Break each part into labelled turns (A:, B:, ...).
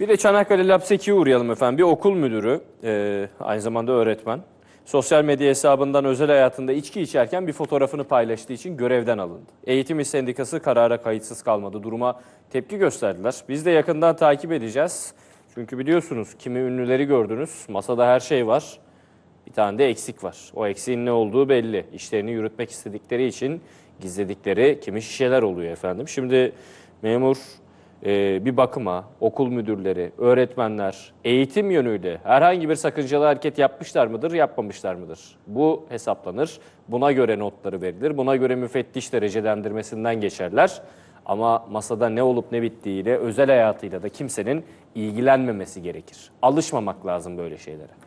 A: Bir de Çanakkale Lapseki'ye uğrayalım efendim. Bir okul müdürü, e, aynı zamanda öğretmen. Sosyal medya hesabından özel hayatında içki içerken bir fotoğrafını paylaştığı için görevden alındı. Eğitim İş Sendikası karara kayıtsız kalmadı. Duruma tepki gösterdiler. Biz de yakından takip edeceğiz. Çünkü biliyorsunuz kimi ünlüleri gördünüz. Masada her şey var. Bir tane de eksik var. O eksiğin ne olduğu belli. İşlerini yürütmek istedikleri için gizledikleri kimi şişeler oluyor efendim. Şimdi memur e, bir bakıma okul müdürleri, öğretmenler eğitim yönüyle herhangi bir sakıncalı hareket yapmışlar mıdır, yapmamışlar mıdır? Bu hesaplanır. Buna göre notları verilir. Buna göre müfettiş derecelendirmesinden geçerler. Ama masada ne olup ne bittiğiyle, özel hayatıyla da kimsenin ilgilenmemesi gerekir. Alışmamak lazım böyle şeylere.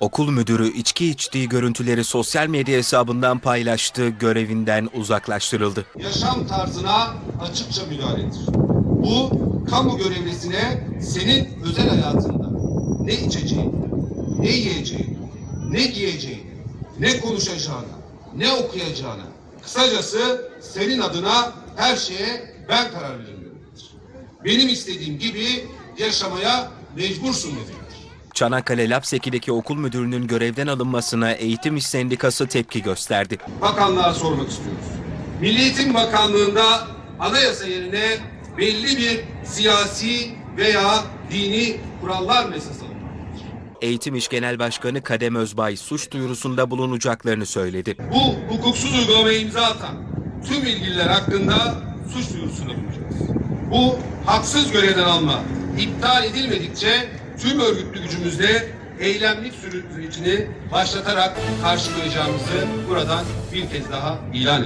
B: Okul müdürü içki içtiği görüntüleri sosyal medya hesabından paylaştı, görevinden uzaklaştırıldı.
C: yaşam tarzına açıkça müdahaledir. Bu kamu görevlisine senin özel hayatında ne içeceğini, ne yiyeceğini, ne giyeceğini, ne konuşacağını, ne okuyacağını, kısacası senin adına her şeye ben karar veririm. Benim istediğim gibi yaşamaya mecbursun demektir.
B: Çanakkale Lapseki'deki okul müdürünün görevden alınmasına Eğitim İş Sendikası tepki gösterdi.
C: bakanlığa sormak istiyoruz. Milli Eğitim Bakanlığı'nda anayasa yerine belli bir siyasi veya dini kurallar alınmalıdır.
B: Eğitim İş Genel Başkanı Kadem Özbay suç duyurusunda bulunacaklarını söyledi.
C: Bu hukuksuz uygulamaya imza atan tüm ilgililer hakkında suç duyurusunda bulunacağız. Bu haksız görevden alma iptal edilmedikçe tüm örgütlü gücümüzle eylemlik sürecini başlatarak karşılayacağımızı buradan bir kez daha ilan ediyoruz.